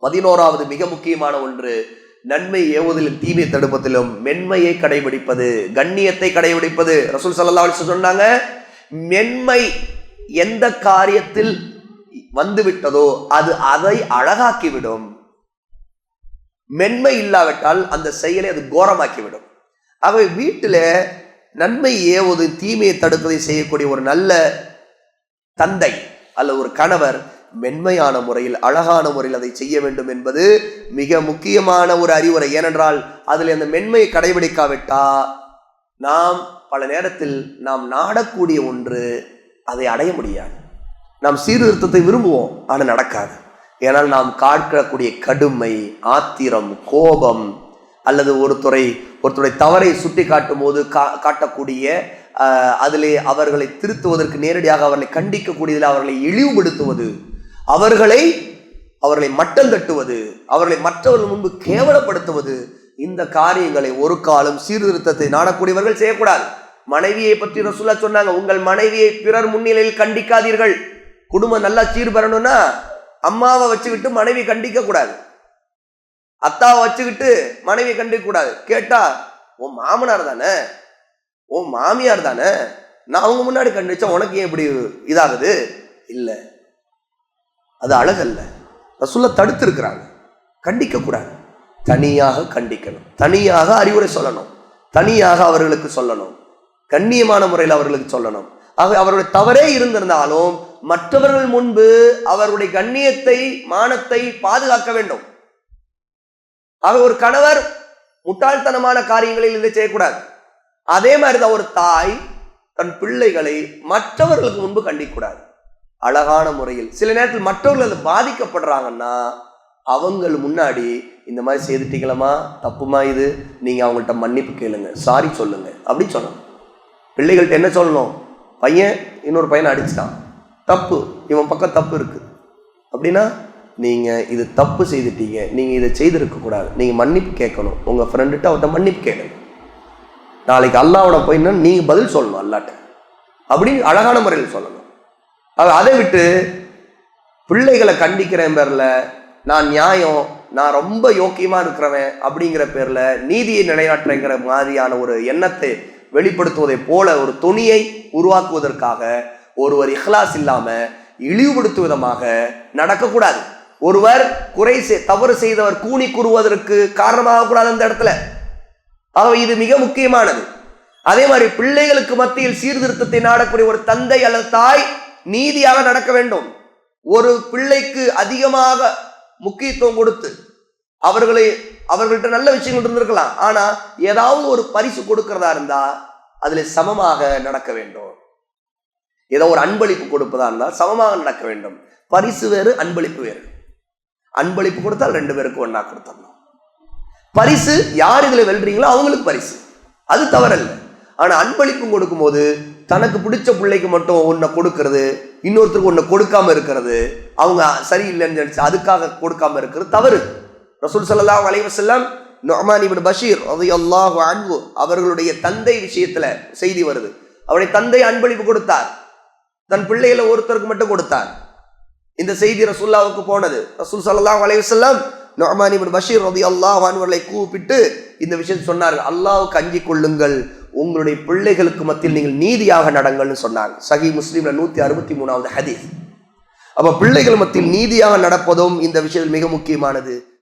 பதினோராவது மிக முக்கியமான ஒன்று நன்மை ஏவுவதிலும் தீமை தடுப்பதிலும் மென்மையை கடைபிடிப்பது. கண்ணியத்தை கடைபிடிப்பது. ரசூல் சல்லா சொன்னாங்க மென்மை எந்த காரியத்தில் வந்து விட்டதோ அது அதை அழகாக்கிவிடும். மென்மை இல்லாவிட்டால் அந்த செயலை அது கோரமாக்கிவிடும். ஆகவே வீட்டில் நன்மை ஏவது தீமையை தடுப்பதை செய்யக்கூடிய ஒரு நல்ல தந்தை அல்ல ஒரு கணவர் மென்மையான முறையில் அழகான முறையில் அதை செய்ய வேண்டும் என்பது மிக முக்கியமான ஒரு அறிவுரை. ஏனென்றால் அதில் அந்த மென்மையை கடைபிடிக்காவிட்டா நாம் பல நேரத்தில் நாம் நாடக்கூடிய ஒன்று அதை அடைய முடியாது. நாம் சீர்திருத்தத்தை விரும்புவோம் ஆனால் நடக்காது. ஏனால் நாம் காட்டக்கூடிய கடுமை ஆத்திரம் கோபம் அல்லது ஒருத்தரை ஒருத்தருடைய தவறை சுட்டி காட்டும் போது கா காட்டக்கூடிய அதிலே அவர்களை திருத்துவதற்கு நேரடியாக அவர்களை கண்டிக்கக்கூடியதில் அவர்களை இழிவுபடுத்துவது அவர்களை அவர்களை மட்டம் தட்டுவது அவர்களை மற்றவர்கள் முன்பு கேவலப்படுத்துவது இந்த காரியங்களை ஒரு காலம் சீர்திருத்தத்தை நாடக்கூடியவர்கள் செய்யக்கூடாது. மனைவியை பற்றி ரசூலா சொன்னாங்க உங்கள் மனைவியை பிறர் முன்னிலையில் கண்டிக்காதீர்கள். குடும்பம் நல்லா சீர் பெறணும்னா அம்மாவை வச்சுக்கிட்டு மனைவி கண்டிக்க கூடாது அத்தாவை வச்சுக்கிட்டு மனைவி கண்டிக்க கூடாது கேட்டா உன் மாமனார் தானே? உன் மாமியார் தானே? நான் அவங்க முன்னாடி கண்டிச்சா உனக்கு ஏன் இப்படி இதாகுது? இல்லை. அது அழகல்ல. ரசூல்லா தடுத்து இருக்கிறாங்க கண்டிக்க கூடாது தனியாக கண்டிக்கணும். தனியாக அறிவுரை சொல்லணும். தனியாக அவர்களுக்கு சொல்லணும். கண்ணியமான முறையில் அவர்களுக்கு சொல்லணும். ஆக அவருடைய தவறே இருந்திருந்தாலும் மற்றவர்கள் முன்பு அவருடைய கண்ணியத்தை மானத்தை பாதுகாக்க வேண்டும். ஆக ஒரு கணவர் முட்டாள்தனமான காரியங்களில் இதை செய்யக்கூடாது. அதே மாதிரிதான் ஒரு தாய் தன் பிள்ளைகளை மற்றவர்களுக்கு முன்பு கண்டிக்கூடாது அழகான முறையில். சில நேரத்தில் மற்றவர்கள் அது பாதிக்கப்படுறாங்கன்னா அவங்கள் முன்னாடி இந்த மாதிரி செய்துட்டீங்களமா தப்புமா இது? நீங்கள் அவங்கள்ட்ட மன்னிப்பு கேளுங்க. சாரி சொல்லுங்க. அப்படி சொல்லணும் பிள்ளைகள்கிட்ட என்ன சொல்லணும்? பையன் இன்னொரு பையனை அடிச்சிட்டான். தப்பு. இவன் பக்கம் தப்பு இருக்குது அப்படின்னா நீங்கள் இது தப்பு செய்துட்டீங்க. நீங்கள் இதை செய்திருக்கக்கூடாது நீங்கள் மன்னிப்பு கேட்கணும். உங்கள் ஃப்ரெண்டுகிட்ட அவர்கிட்ட மன்னிப்பு கேளுங்க. நாளைக்கு அல்லாவோட போயின்னா நீங்கள் பதில் சொல்லணும் அல்லாட்ட. அப்படின்னு அழகான முறையில் சொல்லணும். அதை விட்டு பிள்ளைகளை கண்டிக்கிறேன் பேரில் நான் நியாயம் நான் ரொம்ப யோக்கியமாக இருக்கிறவன் அப்படிங்கிற பேரில் நீதியை நிலைநாட்டுறேங்கிற மாதிரியான ஒரு எண்ணத்தை வெளிப்படுத்துவதை போல ஒரு துணியை உருவாக்குவதற்காக ஒருவர் இஹ்லாஸ் இல்லாமல் இழிவுபடுத்தும் விதமாக நடக்கக்கூடாது. ஒருவர் குறை செய்- தவறு செய்தவர் கூனி கூறுவதற்கு காரணமாக கூடாது அந்த இடத்துல. ஆகவே இது மிக முக்கியமானது. அதே மாதிரி பிள்ளைகளுக்கு மத்தியில் சீர்திருத்தத்தை நாடக்கூடிய ஒரு தந்தை அல்லது தாய் நீதியாக நடக்க வேண்டும். ஒரு பிள்ளைக்கு அதிகமாக முக்கியத்துவம் கொடுத்து அவர்களை அவர்கள்ட்ட நல்ல விஷயங்கள் இருந்திருக்கலாம். ஆனா ஏதாவது ஒரு பரிசு கொடுக்கிறதா இருந்தா அதுல சமமாக நடக்க வேண்டும். ஏதோ ஒரு அன்பளிப்பு கொடுப்பதா இருந்தால் சமமாக நடக்க வேண்டும். பரிசு வேறு அன்பளிப்பு வேறு. அன்பளிப்பு கொடுத்தால் ரெண்டு பேருக்கு ஒன்றா கொடுத்தரணும் பரிசு யார் இதில் வெல்றீங்களோ அவங்களுக்கு பரிசு. அது தவறல்ல. ஆனால் அன்பளிப்பும் கொடுக்கும்போது தனக்கு பிடிச்ச பிள்ளைக்கு மட்டும் ஒன்றை கொடுக்கறது இன்னொருத்தருக்கு ஒன்றை கொடுக்காம இருக்கிறது அவங்க சரியில்லைன்னு நினச்சி அதுக்காக கொடுக்காம இருக்கிறது தவறு. ரசூல் சல்லாஹ் அலைவசல்லாம் வஸல்லம் இபின் பஷீர் அல்லாஹ் அன்பு அவர்களுடைய தந்தை விஷயத்துல செய்தி வருது. அவருடைய தந்தை அன்பளிப்பு கொடுத்தார். தன் பிள்ளைகளை ஒருத்தருக்கு மட்டும் கொடுத்தார். இந்த செய்தி ரசூல்லாவுக்கு போனது. ரசூல் சல்லாஹ் அலைவசல்லாம் வஸல்லம் இபின் பஷீர் ரதி அல்லாஹ் அன்பர்களை கூப்பிட்டு இந்த விஷயத்தை சொன்னார்கள். அல்லாவுக்கு அஞ்சிக் கொள்ளுங்கள். உங்களுடைய பிள்ளைகளுக்கு மத்தியில் நீங்கள் நீதியாக நடங்கள்னு சொன்னாங்க. சஹி முஸ்லீம்ல நூத்தி அறுபத்தி மூணாவது ஹதீஸ். அப்ப பிள்ளைகள் மத்தியில் நீதியாக நடப்பதும் இந்த விஷயத்தில் மிக முக்கியமானது.